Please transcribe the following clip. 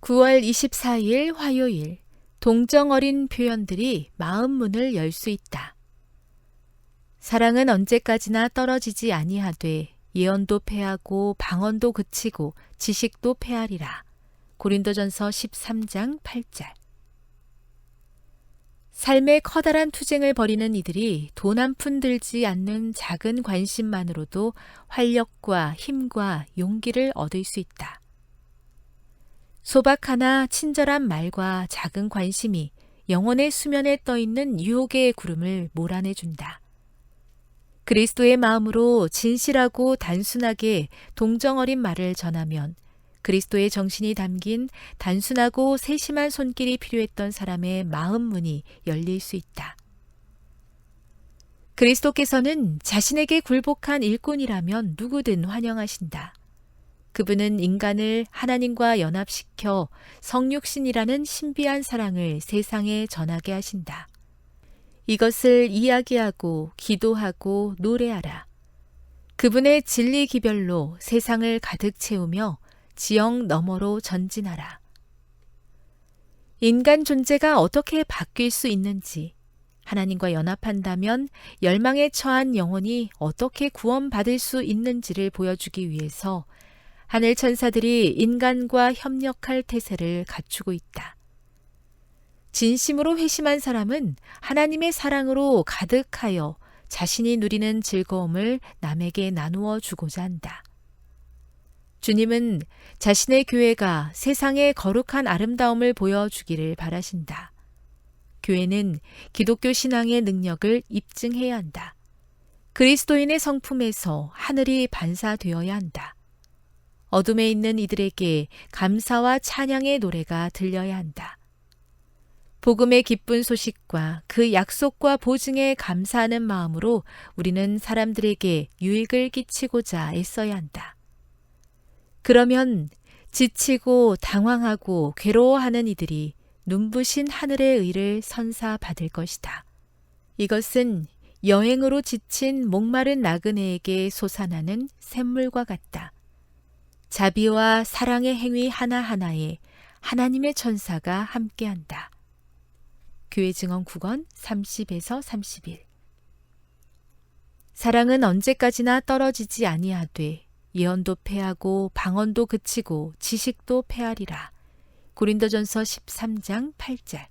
9월 24일 화요일 동정 어린 표현들이 마음 문을 열 수 있다. 사랑은 언제까지나 떨어지지 아니하되 예언도 패하고 방언도 그치고 지식도 패하리라. 고린도전서 13장 8절. 삶의 커다란 투쟁을 벌이는 이들이 돈 한 푼 들지 않는 작은 관심만으로도 활력과 힘과 용기를 얻을 수 있다. 소박하나 친절한 말과 작은 관심이 영혼의 수면에 떠 있는 유혹의 구름을 몰아내준다. 그리스도의 마음으로 진실하고 단순하게 동정어린 말을 전하면 그리스도의 정신이 담긴 단순하고 세심한 손길이 필요했던 사람의 마음 문이 열릴 수 있다. 그리스도께서는 자신에게 굴복한 일꾼이라면 누구든 환영하신다. 그분은 인간을 하나님과 연합시켜 성육신이라는 신비한 사랑을 세상에 전하게 하신다. 이것을 이야기하고 기도하고 노래하라. 그분의 진리 기별로 세상을 가득 채우며 지형 너머로 전진하라. 인간 존재가 어떻게 바뀔 수 있는지, 하나님과 연합한다면 열망에 처한 영혼이 어떻게 구원받을 수 있는지를 보여주기 위해서 하늘 천사들이 인간과 협력할 태세를 갖추고 있다. 진심으로 회심한 사람은 하나님의 사랑으로 가득하여 자신이 누리는 즐거움을 남에게 나누어 주고자 한다. 주님은 자신의 교회가 세상에 거룩한 아름다움을 보여주기를 바라신다. 교회는 기독교 신앙의 능력을 입증해야 한다. 그리스도인의 성품에서 하늘이 반사되어야 한다. 어둠에 있는 이들에게 감사와 찬양의 노래가 들려야 한다. 복음의 기쁜 소식과 그 약속과 보증에 감사하는 마음으로 우리는 사람들에게 유익을 끼치고자 애써야 한다. 그러면 지치고 당황하고 괴로워하는 이들이 눈부신 하늘의 의를 선사받을 것이다. 이것은 여행으로 지친 목마른 나그네에게 솟아나는 샘물과 같다. 자비와 사랑의 행위 하나하나에 하나님의 천사가 함께한다. 교회 증언 9권 30에서 31 사랑은 언제까지나 떨어지지 아니하되 예언도 패하고 방언도 그치고 지식도 패하리라. 고린도전서 13장 8절